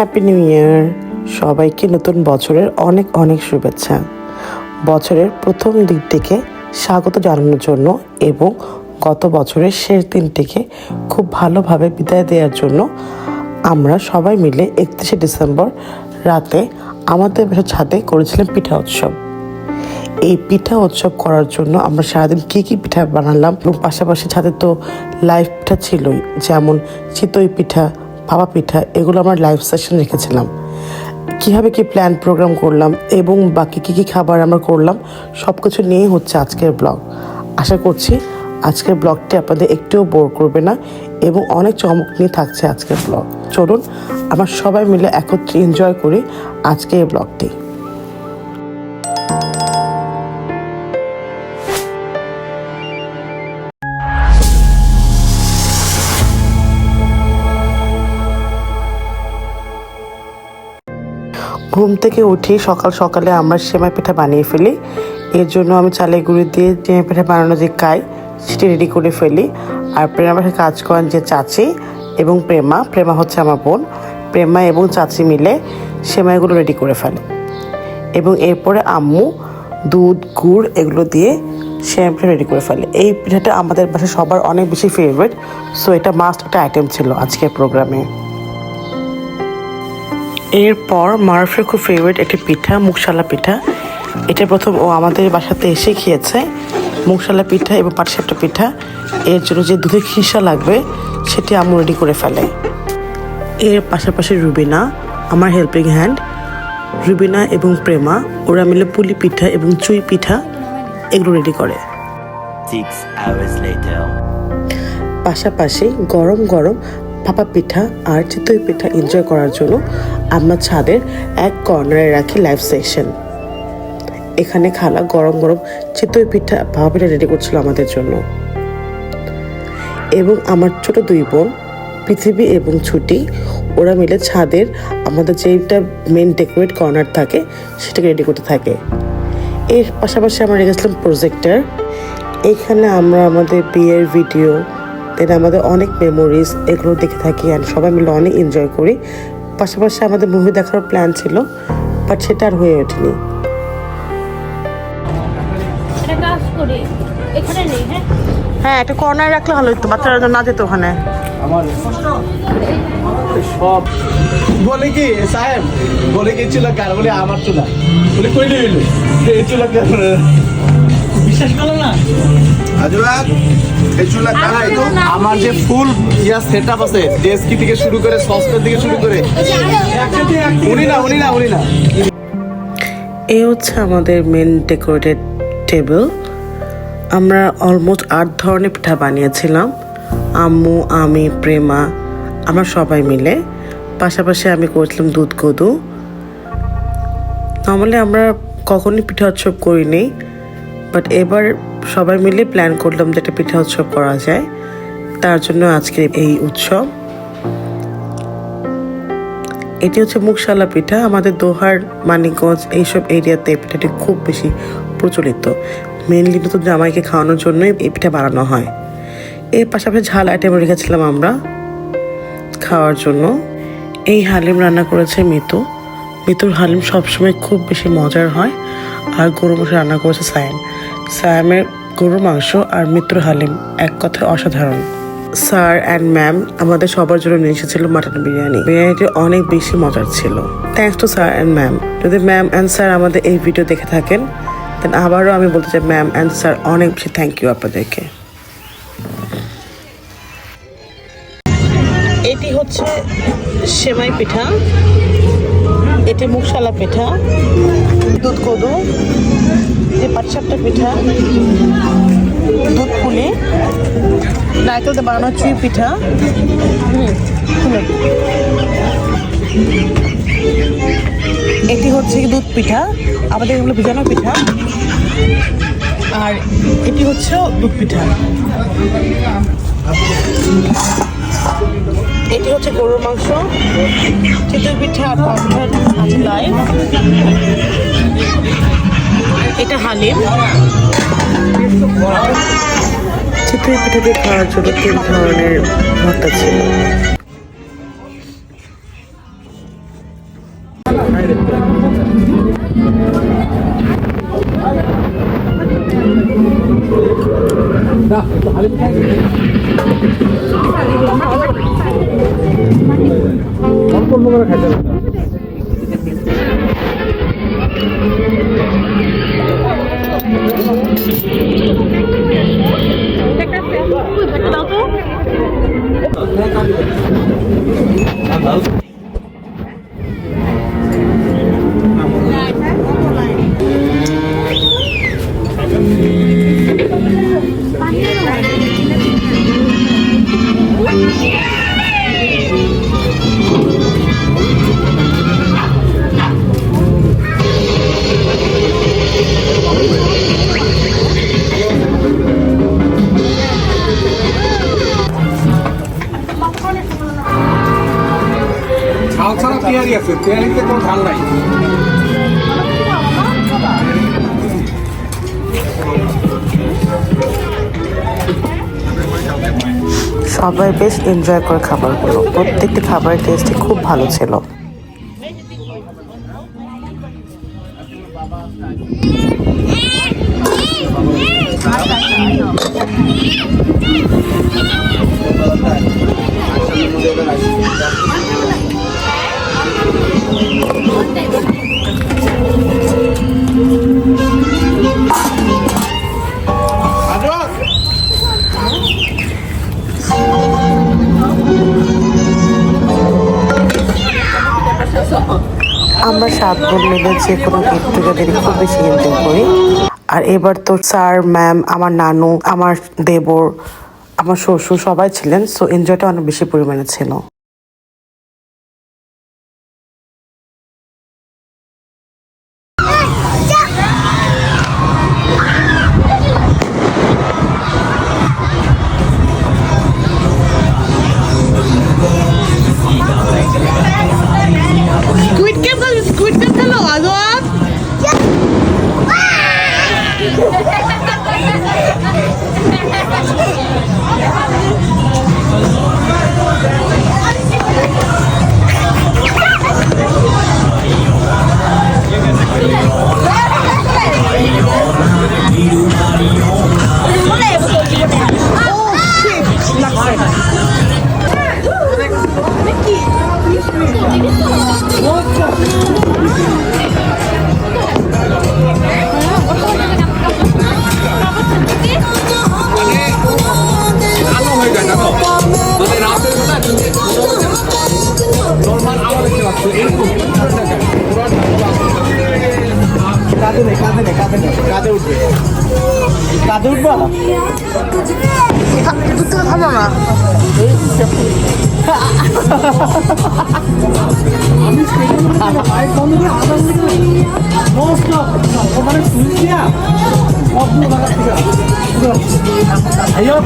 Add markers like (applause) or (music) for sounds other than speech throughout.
Happy new year সবাইকে নতুন বছরের অনেক অনেক শুভেচ্ছা। বছরের প্রথম দিক থেকে স্বাগত জানানোর জন্য এবং গত বছরের শেষ দিনটিকে খুব ভালোভাবে বিদায় দেওয়ার জন্য আমরা সবাই মিলে একত্রিশে ডিসেম্বর রাতে আমাদের ছাদে করেছিলাম পিঠা উৎসব। এই পিঠা উৎসব করার জন্য আমরা সারাদিন কী কী পিঠা বানালাম এবং পাশাপাশি ছাদে তো লাইভ পিঠা ছিলই, যেমন চিতই পিঠা ভাপা পিঠা, এগুলো আমার লাইভ সেশন রেখেছিলাম। কীভাবে কি প্ল্যান প্রোগ্রাম করলাম এবং বাকি কী কী খাবার আমরা করলাম সব কিছু নিয়েই হচ্ছে আজকের ব্লগ আশা করছি আজকের ব্লগটি আপনাদের একটুও বোর করবে না এবং অনেক চমক নিয়ে থাকছে আজকের ব্লগ চলুন, আমরা সবাই মিলে একত্রে এনজয় করি আজকে এই ব্লগটি ঘুম থেকে উঠি, সকাল সকালে আমরা সেমাই পিঠা বানিয়ে ফেলি। এর জন্য আমি চালের গুঁড়ি দিয়ে সেমাই পিঠা বানানো যে কাই, সেটি রেডি করে ফেলি। আর প্রেমা পাশে কাজ করেন যে চাচি এবং প্রেমা। প্রেমা হচ্ছে আমার বোন। প্রেমা এবং চাচি মিলে সেমাইগুলো রেডি করে ফেলে। এবং এরপরে আম্মু দুধ, গুড় এগুলো দিয়ে পিঠা রেডি করে ফেলে। এই পিঠাটা আমাদের বাসায় সবার অনেক বেশি ফেভারিট সো এটা মাস্ট একটা আইটেম ছিল আজকের প্রোগ্রামে এরপর মারফের খুব ফেভারিট একটি পিঠা মুখশালা পিঠা। এটা প্রথম ও আমাদের বাসাতে এসে খেয়েছে। মুখশালা পিঠা এবং পাটসাপটা পিঠা। এর জন্য যে দুধের খিসা লাগবে সেটি আম্মু রেডি করে ফেলে। এর পাশাপাশি রুবিনা আমার হেল্পিং হ্যান্ড রুবিনা এবং প্রেমা ওরা মিলে পুলি পিঠা এবং চুই পিঠা এগুলো রেডি করে. পাশাপাশি গরম গরম ভাপা পিঠা আর চিতই পিঠা এনজয় করার জন্য আমরা ছাদের এক কর্নারে রাখি লাইভ সেকশন এখানে খালা গরম গরম চিতই পিঠা ভাপা পিঠা রেডি করছিল আমাদের জন্য। এবং আমার ছোট দুই বোন, পৃথিবী এবং ছুটি, ওরা মিলে ছাদের আমাদের যেটা মেন ডেকোরেট কর্নার থাকে, সেটাকে রেডি করতে থাকে। এর পাশাপাশি আমরা রেখেছিলাম প্রজেক্টর এখানে আমরা আমাদের বিয়ের ভিডিও দেন আমাদের অনেক মেমোরিজ এগুলো দেখে থাকি অ্যান্ড সবাই মিলে অনেক এনজয় করি। পাশাপাশি আমাদের মুভি দেখার প্ল্যান ছিল বাট সেটা আর হয়ে ওঠেনি। একটা কাজ করি এখানে নেই হ্যাঁ? হ্যাঁ একটা কর্নার রাখলে ভালো হতো বাচ্চারা না যেত ওখানে। সব বলে কি সাহেব বলে কি চুলা কার বলে আমার চুলা। বলে কই নিল এই চুলা কার বিশ্বাস করো না? আমার যে ফুল ইয়া সেটআপ আছে ডেস্কি থেকে শুরু করে সফটওয়্যার থেকে শুরু করে উনি না উনি না উনি না। এই হচ্ছে আমাদের মেন ডেকোরেটেড টেবিল আমরা অলমোস্ট আট ধরনের পিঠা বানিয়েছিলাম। আম্মু আমি প্রেমা আমরা সবাই মিলে। পাশাপাশি আমি করেছিলাম দুধ কদু। নর্মালি আমরা কখনই পিঠা উৎসব করিনি। বাট এবার সবাই মিলে প্ল্যান করলাম যে একটা পিঠা উৎসব করা যায়। তার জন্য আজকে এই উৎসব। এটি হচ্ছে মুখশালা পিঠা। আমাদের দোহার, মানিকগঞ্জ এইসব এরিয়াতে পিঠাটি খুব বেশি প্রচলিত। মেনলি নতুন জামাইকে খাওয়ানোর জন্যই এই পিঠা বানানো হয়। এর পাশাপাশি ঝাল আইটেম রেখেছিলাম আমরা খাওয়ার জন্য। এই হালিম রান্না করেছে মিতু। মিতুর হালিম সবসময় খুব বেশি মজার হয়। আর গরু মাংস রান্না করেছে সায়াম। সায়ামের গরুর মাংস আর মিত্র হালিম, এক কথায় অসাধারণ। স্যার অ্যান্ড ম্যাম আমাদের সবার জন্য নিয়ে এসেছিল মাটন বিরিয়ানি। বিরিয়ানিটি অনেক বেশি মজার ছিল। Thanks to sir and ma'am যদি ম্যাম অ্যান্ড স্যার আমাদের এই ভিডিও দেখে থাকেন দেন আবারও আমি বলতে চাই ম্যাম অ্যান্ড স্যার অনেক বেশি থ্যাংক ইউ আপনাদেরকে। এটি হচ্ছে সেমাই পিঠা। এটি মুখশালা পিঠা। দুধ কদু যে পাটসাপটা পিঠা, দুধ পুলি, নারকেল দিয়ে বানানো চুই পিঠা এটি হচ্ছে দুধ পিঠা, আমাদের এগুলো ভিজানো পিঠা, আর এটি হচ্ছে দুধ পিঠা। এটি হচ্ছে গরুর মাংস, চিতই পিঠা আর লাইভ এটা হালিম। চিতই পিঠা দিয়ে খাওয়ার জন্য তিন ধরনের ভর্তা ছিল ঝাল কোনো ঝাল নাই। সবাই বেশ এনজয় করে খাবারগুলো প্রত্যেকটি খাবারের টেস্টই খুব ভালো ছিল। (laughs) সাত বোন মিলে যে কোনো গেট টুগেদারই খুব বেশি এনজয় করি। আর এবার তো স্যার ম্যাম আমার নানু, আমার দেবর, আমার শ্বশুর সবাই ছিলেন সো এনজয়টা অনেক বেশি পরিমাণে ছিল।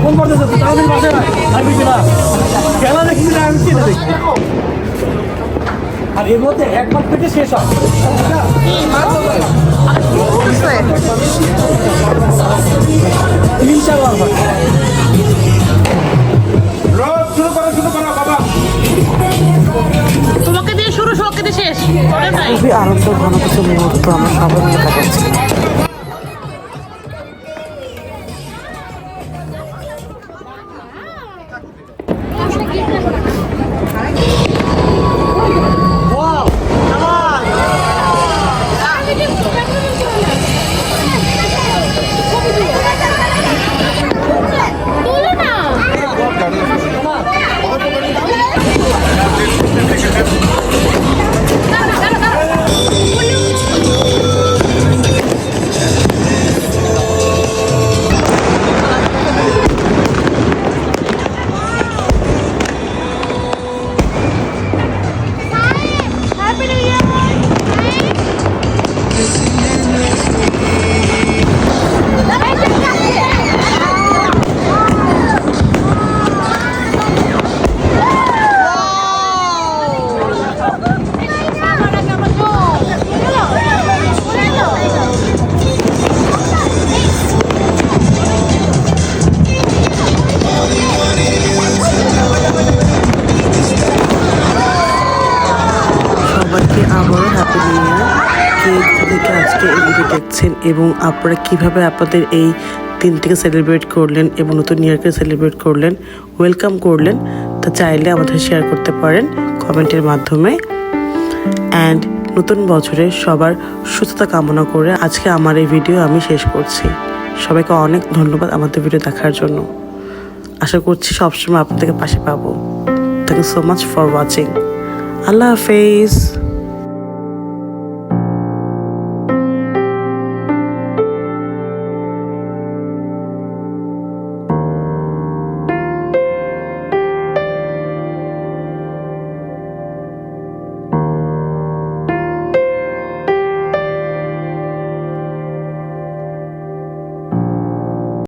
ফোন করতেছে তাড়াতাড়ি বাসে আর বেশি না। খেলা দেখি না আমি চিনে দেখি আর এর মধ্যে একবার থেকে শেষ হয়। তিনটা বার খুবই আনন্দ ঘন কিছু মুহূর্ত আমরা সবাই মিলে কাটাচ্ছি। এবং আপনারা কীভাবে আপনাদের এই দিনটিকে সেলিব্রেট করলেন এবং নতুন ইয়ারকে সেলিব্রেট করলেন ওয়েলকাম করলেন, তা চাইলে আমাদের শেয়ার করতে পারেন কমেন্টের মাধ্যমে। অ্যান্ড নতুন বছরে সবার সুস্থতা কামনা করে আজকে আমার এই ভিডিও আমি শেষ করছি। সবাইকে অনেক ধন্যবাদ আমাদের ভিডিও দেখার জন্য। আশা করছি সবসময় আপনাদেরকে পাশে পাবো। Thank you so much for watching আল্লাহ হাফেজ।